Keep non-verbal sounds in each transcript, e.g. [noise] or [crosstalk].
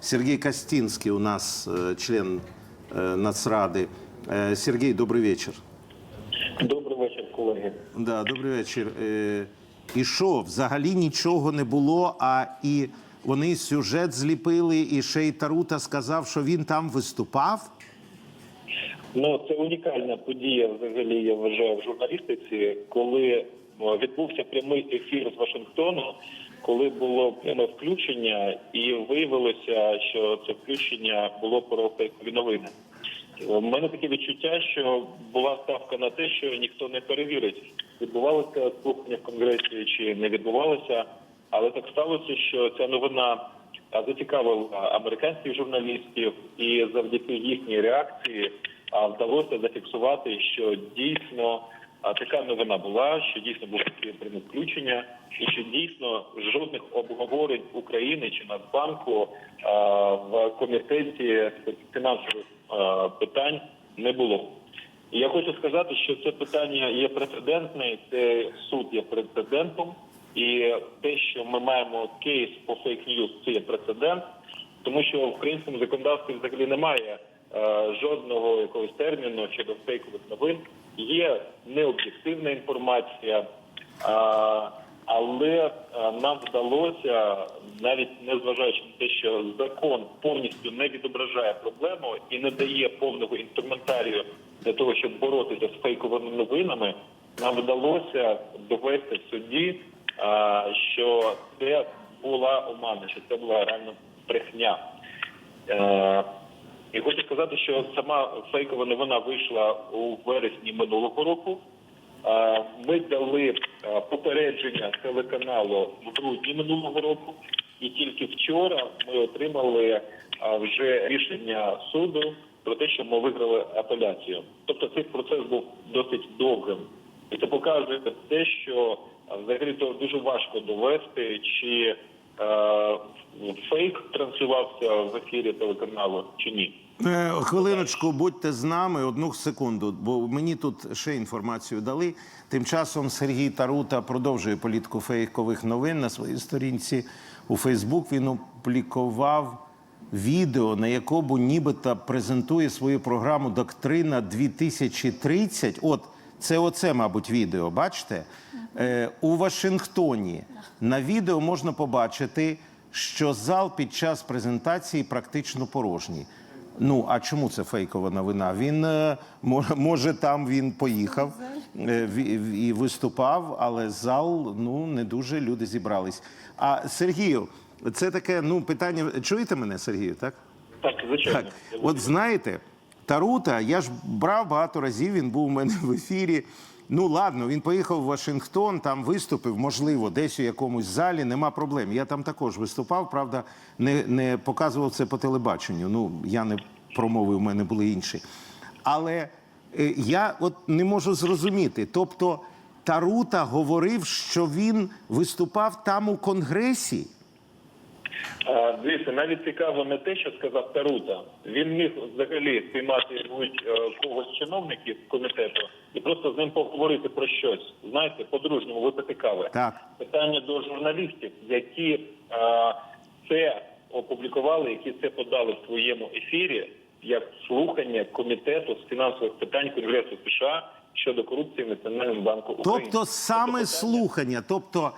Сергей Костинский у нас э, член э, Нацрады. Э, Сергей, добрый вечер. Добрий вечір, колеги. Да, добрий вечір. Е, і що, взагалі нічого не було, а і вони сюжет зліпили, і ще й Тарута сказав, що він там виступав. Ну це унікальна подія. Взагалі я вважаю в журналістиці, коли о, відбувся прямий ефір з Вашингтону, коли було пряме включення, і виявилося, що це включення було про фейкові новини. У мене таке відчуття, що була ставка на те, що ніхто не перевірить, відбувалося слухання в конгресі чи не відбувалося. Але так сталося, що ця новина зацікавила американських журналістів, і завдяки їхній реакції вдалося зафіксувати, що дійсно а, така новина була, що дійсно було таке пряме включення, і що дійсно жодних обговорень України чи Нацбанку а, в комітеті фінансових а, питань не було. І я хочу сказати, що це питання є прецедентне, це суд є прецедентом, і те, що ми маємо кейс по фейк-ньюс, це є прецедент, тому що в українському законодавстві взагалі немає жодного якогось терміну щодо фейкових новин. Є необ'єктивна інформація, але е, нам вдалося, навіть незважаючи на те, що закон повністю не відображає проблему і не дає повного інструментарію для того, щоб боротися з фейковими новинами, нам вдалося довести в суді, що це була омана, що це була реально брехня. І хочу сказати, що сама фейкова новина вийшла у вересні минулого року. Ми дали попередження телеканалу в грудні минулого року, і тільки вчора ми отримали вже рішення суду про те, що ми виграли апеляцію. Тобто цей процес був досить довгим, і це показує те, що взагалі то дуже важко довести, чи фейк транслювався в ефірі телеканалу чи ні. Е, Хвилиночку, будьте з нами одну секунду, бо мені тут ще інформацію дали. Тим часом Сергій Тарута продовжує політику фейкових новин на своїй сторінці у Фейсбук. Він опублікував відео, на якому нібито презентує свою програму Доктрина 2030. От це оце, мабуть, відео. Бачите? Е, у Вашингтоні на відео можна побачити, що зал під час презентації практично порожній. Ну а чому це фейкова новина? Він е, може, там він поїхав е, і виступав, але зал ну не дуже люди зібрались. А Сергію, це таке ну питання. Чуєте мене, Сергію? Так? Так, звичайно. Так, от знаєте, Тарута, я ж брав багато разів, він був у мене в ефірі. Ну ладно, він поїхав в Вашингтон, там виступив, можливо, десь у якомусь залі, нема проблем. Я там також виступав, правда, не, не показував це по телебаченню. Ну, я не промови, у мене були інші. Але е, я от не можу зрозуміти. Тобто, Тарута говорив, що він виступав там у Конгресі. А, Дивіться, навіть цікаво не те, що сказав Тарута. Він міг взагалі спіймати будь е, когось чиновників комітету і просто з ним поговорити про щось. Знаєте, по-дружньому випити кави. Так. Питання до журналістів, які е, це опублікували, які це подали в своєму ефірі як слухання комітету з фінансових питань Конгресу США щодо корупції в Національному банку України. Тобто саме слухання, тобто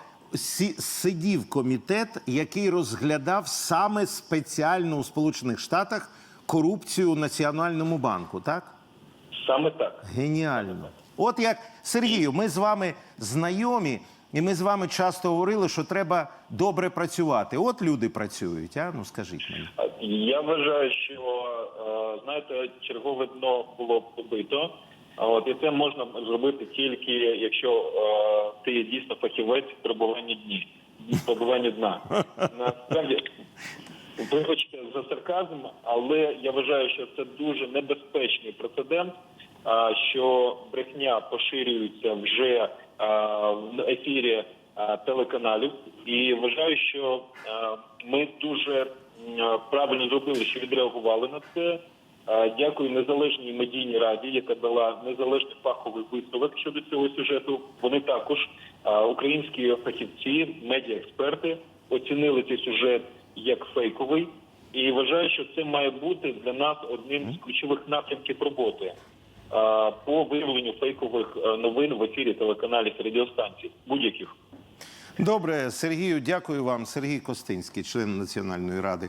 сидів комітет, який розглядав саме спеціально у Сполучених Штатах корупцію у Національному банку, так? саме так. Геніально. От як Сергію, ми з вами знайомі, і ми з вами часто говорили, що треба добре працювати. От люди працюють, а ну скажіть мені. Я вважаю, що е, знаєте, чергове дно було побито. От і це можна зробити тільки якщо е, ти дійсно фахівець в пробуванні дні, в пробуванні дна. [laughs] Насправді, вибачте за сарказм, але я вважаю, що це дуже небезпечний прецедент, а, що брехня поширюється вже а, в ефірі а, телеканалів, і вважаю, що а, ми дуже м, правильно зробили, що відреагували на це. А, Дякую незалежній медійній раді, яка дала незалежний фаховий висновок щодо цього сюжету. Вони також українські фахівці, медіаексперти оцінили цей сюжет як фейковий І вважаю, що це має бути для нас одним з ключових напрямків роботи а, по виявленню фейкових е, новин в ефірі телеканалів радіостанцій будь-яких. Добре, Сергію, дякую вам. Сергій Костинський, член Національної ради